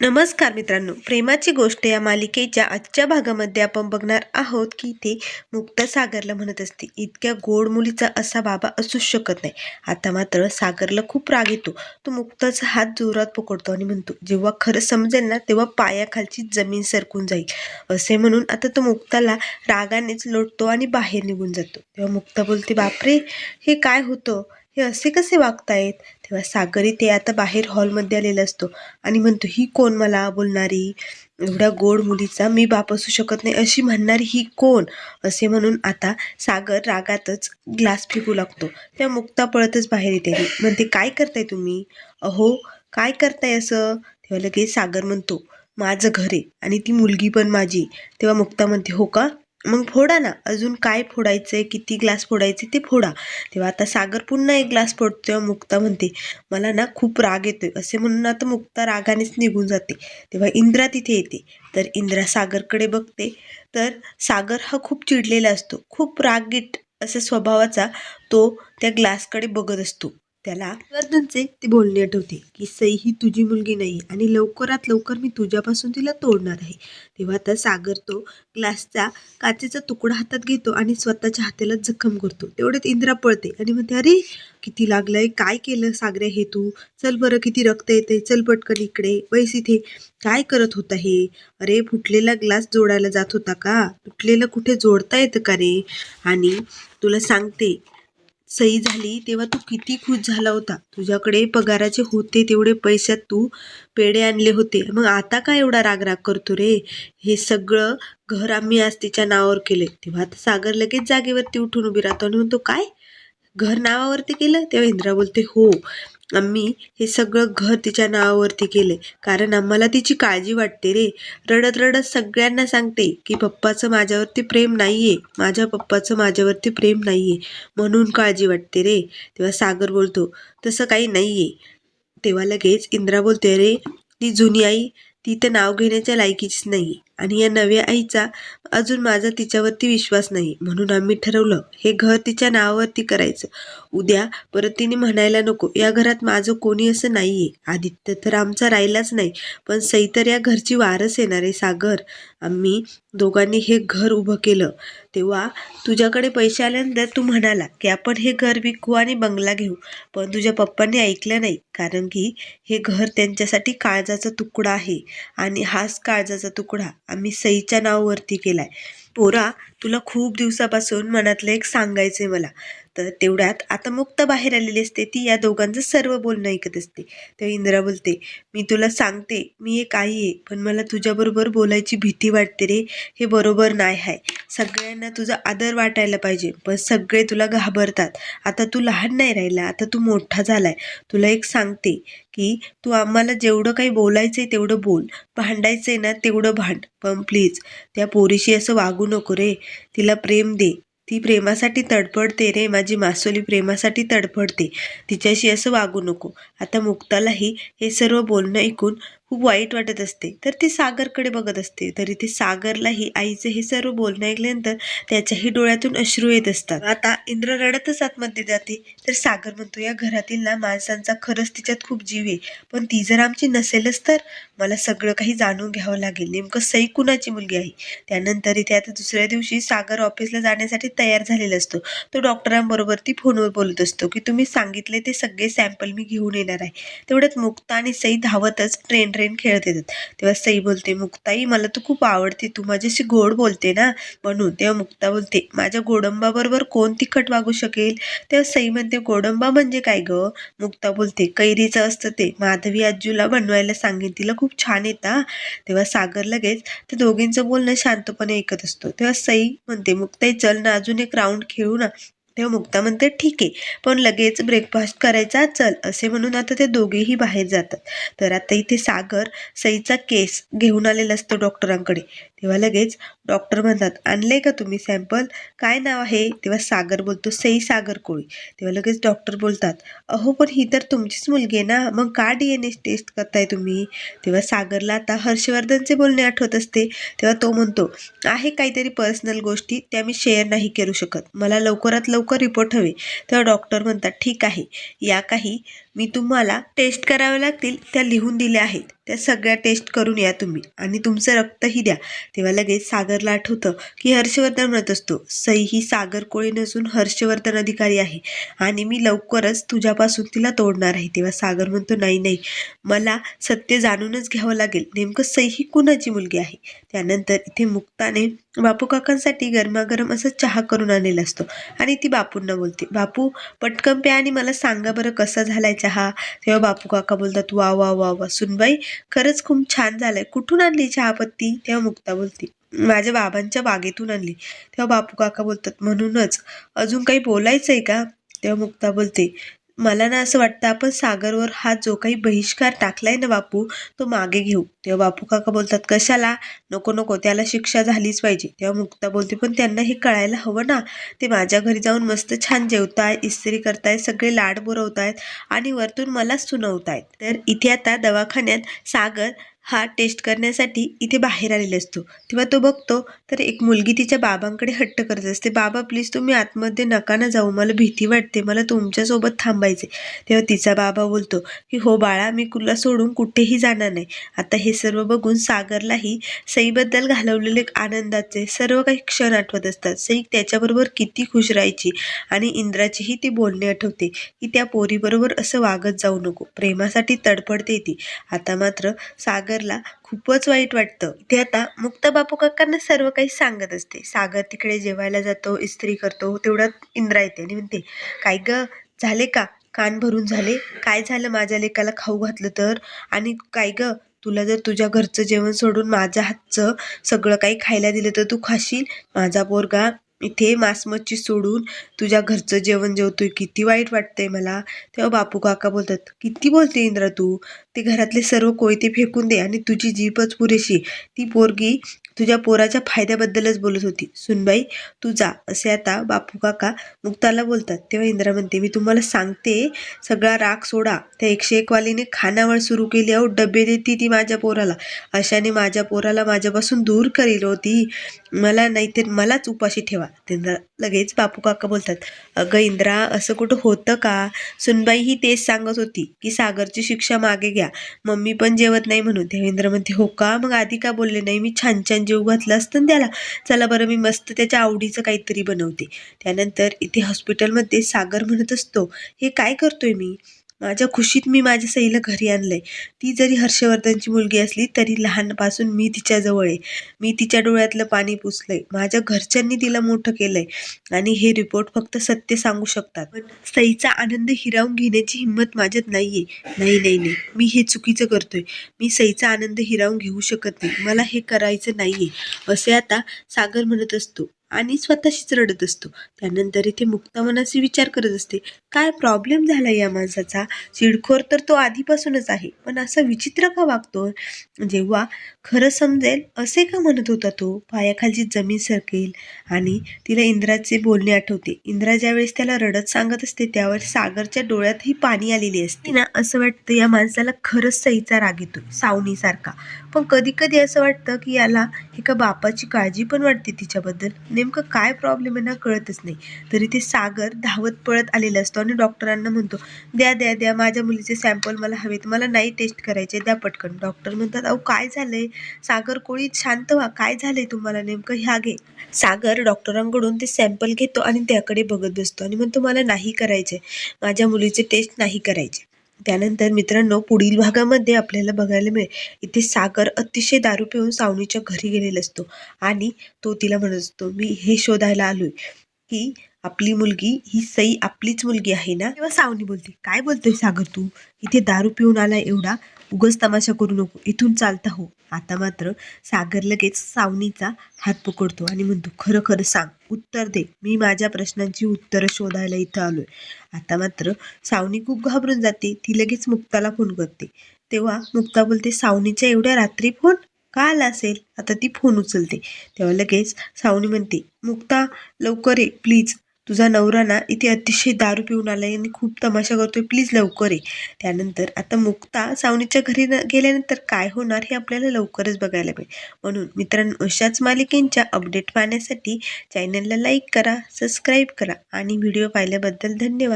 नमस्कार मित्रांनो प्रेमाची गोष्ट या मालिकेच्या आजच्या भागामध्ये आपण बघणार आहोत की ते मुक्ता सागरला म्हणत असते. इतक्या गोड मुलीचा असा बाबा असूच शकत नाही. आता मात्र सागरला खूप राग येतो. तो मुक्ताचा हात जोरात पकडतो आणि म्हणतो जेव्हा खरं समजेल ना तेव्हा पायाखालची जमीन सरकून जाईल. असे म्हणून आता तो मुक्ताला रागानेच लोटतो आणि बाहेर निघून जातो. तेव्हा मुक्ता बोलते बापरे हे काय होतं? हे असे कसे वागतायत? तेव्हा सागरी ते आता बाहेर हॉलमध्ये आलेला असतो. आणि म्हणतो ही कोण मला बोलणारी? एवढ्या गोड मुलीचा मी बाप असू शकत नाही अशी म्हणणारी ही कोण? असे म्हणून आता सागर रागातच ग्लास फेकू लागतो. तेव्हा मुक्ता पळतच बाहेर येते. म्हणते काय करताय तुम्ही? अहो काय करताय असं? तेव्हा लगेच सागर म्हणतो माझं घर आहे आणि ती मुलगी पण माझी. तेव्हा मुक्ता म्हणते हो का? मग फोडा ना. अजून काय फोडायचं आहे किती ग्लास फोडायचे ते फोडा. तेव्हा आता सागर पुन्हा एक ग्लास फोडतो तेव्हा मुक्ता म्हणते. मला ना खूप राग येतोय. असे म्हणून आता मुक्ता रागानेच निघून जाते. तेव्हा इंद्रा तिथे येते. तर इंद्रा सागरकडे बघते. तर सागर हा खूप चिडलेला असतो. खूप रागीट असा स्वभावाचा तो त्या ग्लासकडे बघत असतो. त्याला वर्धनचे ते बोलणे आठवते की सई ही तुझी मुलगी नाही आणि लवकरात लवकर मी तुझ्यापासून तिला तोडणार आहे. तेव्हा तर सागर तो ग्लासचा काचेचा तुकडा हातात घेतो आणि स्वतःच्या हाताला जखम करतो. तेवढ्यात इंद्रा पळते आणि म्हणते अरे किती लागलंय? काय केलं सागरे हे तू? चल बरं किती रक्त येते चल पटकन इकडे. बैस इथे. काय करत होता हे? अरे फुटलेला ग्लास जोडायला जात होता का? तुटलेलं कुठे जोडता येतं का रे? आणि तुला सांगते सही झाली तेव्हा तू किती खुश झाला होता? तुझ्याकडे पगाराचे होते तेवढे पैशात तू पेढे आणले होते. मग आता काय एवढा रागराग करतो रे? हे सगळं घर आम्ही आज तिच्या नावावर केले तेव्हा आता सागर लगेच जागेवरती उठून उभी राहतो. आणि म्हणतो काय? घर नावावरती केलं तेव्हा इंद्रा बोलते हो आम्ही हे सगळं घर तिच्या नावावरती केले कारण आम्हाला तिची काळजी वाटते रे. रडत रडत सगळ्यांना सांगते की पप्पाचं माझ्यावरती प्रेम नाही आहे माझ्या पप्पाचं माझ्यावरती प्रेम नाही आहे म्हणून काळजी वाटते रे. तेव्हा सागर बोलतो तसं काही नाही आहे तेव्हा लगेच इंद्रा बोलते रे ती जुनी आई ती तर नाव घेण्याच्या लायकीचीच नाही आणि या नव्या आईचा अजून माझा तिच्यावरती विश्वास नाही. म्हणून आम्ही ठरवलं हे घर तिच्या नावावरती करायचं. उद्या परत तिने म्हणायला नको या घरात माझं कोणी असं नाही आहे आदित्य तर आमचा राहिलाच नाही पण सई तर या घरची वारस येणार आहे सागर. आम्ही दोघांनी हे घर उभं केलं. तेव्हा तुझ्याकडे पैसे आल्यानंतर तू म्हणाला की आपण हे घर विकू आणि बंगला घेऊ पण तुझ्या पप्पांनी ऐकलं नाही कारण की हे घर त्यांच्यासाठी काळजाचा तुकडा आहे आणि हाच काळजाचा तुकडा. आम्ही सईच्या नावावरती आहे पोरा तुला खूप दिवसापासून मनातलं एक सांगायचं आहे मला. तर तेवढ्यात आता मुक्त बाहेर आलेली असते. ती या दोघांचं सर्व बोलणं ऐकत असते. तेव्हा इंदिरा बोलते मी तुला सांगते मी एक आई आहे पण मला तुझ्याबरोबर बोलायची भीती वाटते रे. हे बरोबर नाही आहे. सगळ्यांना तुझा आदर वाटायला पाहिजे पण सगळे तुला घाबरतात. आता तू लहान नाही राहिला आता तू मोठा झालाय. तुला एक सांगते की तू आम्हाला जेवढं काही बोलायचं आहे तेवढं बोल. भांडायचं आहे ना तेवढं भांड. पण प्लीज त्या पोरीशी असं वागू नको रे. तिला प्रेम दे. ती प्रेमासाठी तडफडते रे माझी मासोली प्रेमासाठी तडफडते. तिच्याशी असं वागू नको. आता मुक्तालाही हे सर्व बोलणं ऐकून खूप वाईट वाटत असते. तर ती सागरकडे बघत असते. तरी ती सागरलाही आईचं हे सर्व बोलणं ऐकल्यानंतर त्याच्याही डोळ्यातून अश्रू येत असतात. आता इंद्र रडतच आतमध्ये जाते. तर सागर म्हणतो या घरातील ना माणसांचा खरंच तिच्यात खूप जीव आहे. पण ती जर आमची नसेलच तर मला सगळं काही जाणून घ्यावं लागेल. नेमकं सई कुणाची मुलगी आहे? त्यानंतर इथे आता दुसऱ्या दिवशी सागर ऑफिसला जाण्यासाठी तयार झालेला असतो. तो डॉक्टरांबरोबर ती फोनवर बोलत असतो की तुम्ही सांगितले ते सगळे सॅम्पल मी घेऊन येणार आहे. तेवढ्यात मुक्ता आणि सई धावतच ट्रेन ट्रेन खेळत येतात. तेव्हा सई बोलते मुक्ताई मला तू खूप आवडते. तू माझ्याशी गोड बोलते ना. म्हणून तेव्हा मुक्ता बोलते माझ्या गोडंबाबरोबर कोण तिखट वागू शकेल? तेव्हा सई म्हणते गोडंबा म्हणजे काय ग? मुक्ता बोलते कैरीचं असतं ते. माधवी आजूला बनवायला सांगेन. तिला खूप छान येतं तेव्हा सागर लगेच ते दोघींचं बोलणं शांतपणे ऐकत असतो. तेव्हा सई म्हणते मुक्ताई चल ना अजून एक राऊंड खेळू ना. तेव्हा मुक्ता म्हणते ठीक आहे पण लगेच ब्रेकफास्ट करायचा चल असे म्हणून आता ते दोघेही बाहेर जातात. तर आता इथे सागर सईचा केस घेऊन आलेला असतो डॉक्टरांकडे तेव्हा लगेच डॉक्टर म्हणतात आणले का तुम्ही सॅम्पल काय नाव आहे? तेव्हा सागर बोलतो सई सागर कोळी. तेव्हा लगेच डॉक्टर बोलतात अहो पण ही तर तुमचीच मुलगी आहे ना? मग का डी एन ए टेस्ट करताय तुम्ही? तेव्हा सागरला आता हर्षवर्धनचे बोलणे आठवत असते. तेव्हा तो म्हणतो आहे काहीतरी पर्सनल गोष्टी त्या मी शेअर नाही करू शकत. मला लवकरात लवकर रिपोर्ट हवे. तेव्हा डॉक्टर म्हणतात ठीक आहे. या काही मी तुम्हाला टेस्ट कराव्या लागतील त्या लिहून दिल्या आहेत. त्या सगळ्या टेस्ट करून या तुम्ही. आणि तुमचं रक्तही द्या. तेव्हा लगेच सागरला आठवतं की हर्षवर्धन म्हणत असतो सई ही सागर कोळी नसून हर्षवर्धन अधिकारी आहे. आणि मी लवकरच तुझ्यापासून तिला तोडणार आहे. तेव्हा सागर म्हणतो नाही नाही. मला सत्य जाणूनच घ्यावं लागेल. नेमकं सई ही कुणाची मुलगी आहे? त्यानंतर इथे मुक्ताने बापू काकांसाठी गरमागरम असं चहा करून आणलेला असतो. आणि ती बापूंना बोलते बापू पटकन प्या आणि मला सांगा बरं कसा झालाय चहा. तेव्हा बापू काका बोलतात वा वा वा वा सुनबाई खरंच खूप छान झालाय. कुठून आणली चहापत्ती? तेव्हा मुक्ता बोलते माझ्या बाबांच्या बागेतून आणली. तेव्हा बापू काका बोलतात म्हणूनच अजून काही बोलायचं आहे का? तेव्हा मुक्ता बोलते मला ना असं वाटतं आपण सागरवर हा जो काही बहिष्कार टाकलाय ना बापू तो मागे घेऊ. तेव्हा बापू काका बोलतात कशाला? नको नको त्याला शिक्षा झालीच पाहिजे. तेव्हा मुक्ता बोलते पण त्यांना हे कळायला हवं ना. ते माझ्या घरी जाऊन मस्त छान जेवताय इस्त्री करतायत सगळे लाड बुरवतायत आणि वरतून मला सुनवतायत. तर इथे आता दवाखान्यात सागर हा टेस्ट करण्यासाठी इथे बाहेर आलेला असतो. तेव्हा तो बघतो तर एक मुलगी तिच्या बाबांकडे हट्ट करत असते. बाबा प्लीज तुम्ही आतमध्ये नका ना जाऊ. मला भीती वाटते. मला तुमच्यासोबत थांबायचे तेव्हा तिचा बाबा बोलतो की हो बाळा मी कुला सोडून कुठेही जाणार नाही. आता हे सर्व बघून सागरलाही सईबद्दल घालवलेले आनंदाचे सर्व काही क्षण आठवत असतात. सई त्याच्याबरोबर किती खुश राहायची आणि इंद्राचीही ती बोलणे आठवते की त्या पोरीबरोबर असं वागत जाऊ नको. प्रेमासाठी तडफडते ती. आता मात्र सागर सागरला खूपच वाईट वाटतं. ते आता मुक्त बापू काकांना सर्व काही सांगत असते. सागर तिकडे जेवायला जातो इस्त्री करतो तेवढ्यात इंद्रा येते. आणि म्हणते काय ग झाले का? कान भरून झाले? काय झालं माझ्या लेकाला खाऊ घातलं तर? आणि काय ग तुला जर तुझ्या घरचं जेवण सोडून माझ्या हातचं सगळं काही खायला दिलं तर तू खाशील? माझा पोरगा इथे मासमच्छी सोडून तुझ्या घरचं जेवण जेवतोय किती वाईट वाटतंय मला. तेव्हा बापू काका बोलतात किती बोलते इंद्रा तू? ते घरातले सर्व कोयते फेकून दे आणि तुझी जीपच पुरेशी. ती पोरगी तुझ्या पोराच्या फायद्याबद्दलच बोलत होती. सुनबाई तू जा असे आता बापू काका मुक्ताला बोलतात. तेव्हा इंद्रा म्हणते मी तुम्हाला सांगते सगळा राग सोडा. त्या एकशे एकवालीने खानावळ सुरू केली अहो डबे देती ती माझ्या पोराला. अशाने माझ्या पोराला माझ्यापासून दूर करील होती. मला नाही तर मलाच उपाशी ठेवा. इंद्रा लगेच बापू काका बोलतात अगं इंद्रा असं कुठं होतं का? सुनबाई ही तेच सांगत होती की सागरची शिक्षा मागे घ्या. मम्मी पण जेवत नाही म्हणून. देवेंद्र म्हणते हो का? मग आधी का बोलले नाही? मी छान छान जेव घातला असतं ना त्याला चला बरं मी मस्त त्याच्या आवडीचं काहीतरी बनवते. त्यानंतर इथे हॉस्पिटलमध्ये सागर म्हणत असतो हे काय करतोय मी? माझ्या खुशीत मी माझ्या सईला घरी आणलंय. ती जरी हर्षवर्धनची मुलगी असली तरी लहानपासून मी तिच्याजवळ आहे. मी तिच्या डोळ्यातलं पाणी पुसलंय. माझ्या घरच्यांनी तिला मोठं केलंय. आणि हे रिपोर्ट फक्त सत्य सांगू शकतात. पण सईचा आनंद हिरावून घेण्याची हिंमत माझ्यात नाहीये. नाही नाही नाही. मी हे चुकीचं करतोय. मी सईचा आनंद हिरावून घेऊ शकत नाही. मला हे करायचं नाहीये. असे आता सागर म्हणत असतो. आणि स्वतःशीच रडत असतो. त्यानंतर इथे मुक्ता मनाशी विचार करत असते काय प्रॉब्लेम झाला या माणसाचा? चिडखोर तर तो आधीपासूनच आहे पण असा विचित्र का वागतो? जेव्हा खरं समजेल असे का म्हणत होता तो? पायाखालची जमीन सरकेल आणि तिला इंद्राचे बोलणे आठवते. इंद्रा ज्यावेळेस त्याला रडत सांगत असते त्यावर सागरच्या डोळ्यातही पाणी आलेली असते. ना असं वाटतं या माणसाला खरंच सईचा राग येतो सावनीसारखा. पण कधी कधी असं वाटतं की याला एका बापाची काळजी पण वाटते तिच्याबद्दल. नेमकं काय प्रॉब्लेम आहे ना कळतच नाही. तरी ते सागर धावत पळत आलेला असतो आणि डॉक्टरांना म्हणतो द्या द्या द्या माझ्या मुलीचे सॅम्पल मला हवेत. मला नाही टेस्ट करायचे. द्या पटकन. डॉक्टर म्हणतात अहो काय झालंय? सागर कोळी शांत व्हा. काय झालंय तुम्हाला नेमकं? ह्या घे. सागर डॉक्टरांकडून ते सॅम्पल घेतो आणि त्याकडे बघत बसतो आणि म्हणतो मला नाही करायचे. माझ्या मुलीचे टेस्ट नाही करायचे. त्यानंतर मित्रांनो पुढील भागामध्ये आपल्याला बघायला मिळेल. इथे सागर अतिशय दारू पिऊन सावनीच्या घरी गेलेला असतो आणि तो तिला म्हणत असतो मी हे शोधायला आलोय की आपली मुलगी ही सई आपलीच मुलगी आहे ना? तेव्हा सावनी बोलते काय बोलतोय सागर तू? इथे दारू पिऊन आला एवढा? उगच तमाशा करू नको. इथून चालता हो. आता मात्र सागर लगेच सावनीचा हात पकडतो आणि म्हणतो खरं खरं सांग. उत्तर दे. मी माझ्या प्रश्नांची उत्तरं शोधायला इथं आलोय. आता मात्र सावनी खूप घाबरून जाते. ती लगेच मुक्ताला फोन करते. तेव्हा मुक्ता बोलते सावनीच्या एवढ्या रात्री फोन का आला असेल? आता ती फोन उचलते. तेव्हा लगेच सावनी म्हणते मुक्ता लवकर ये प्लीज तुझा नवरा ना इथे अतिशय दारू पिऊन आलाय आणि खूप तमाशा करतोय. प्लीज लवकर ये. त्यानंतर आता मुक्ता सावनीच्या घरी न- गेल्यानंतर काय होणार हे आपल्याला लवकरच बघायला मिळेल. म्हणून मित्रांनो अशाच मालिकेंच्या अपडेट पाहण्यासाठी चॅनलला लाईक करा सबस्क्राईब करा आणि व्हिडिओ पाहिल्याबद्दल धन्यवाद.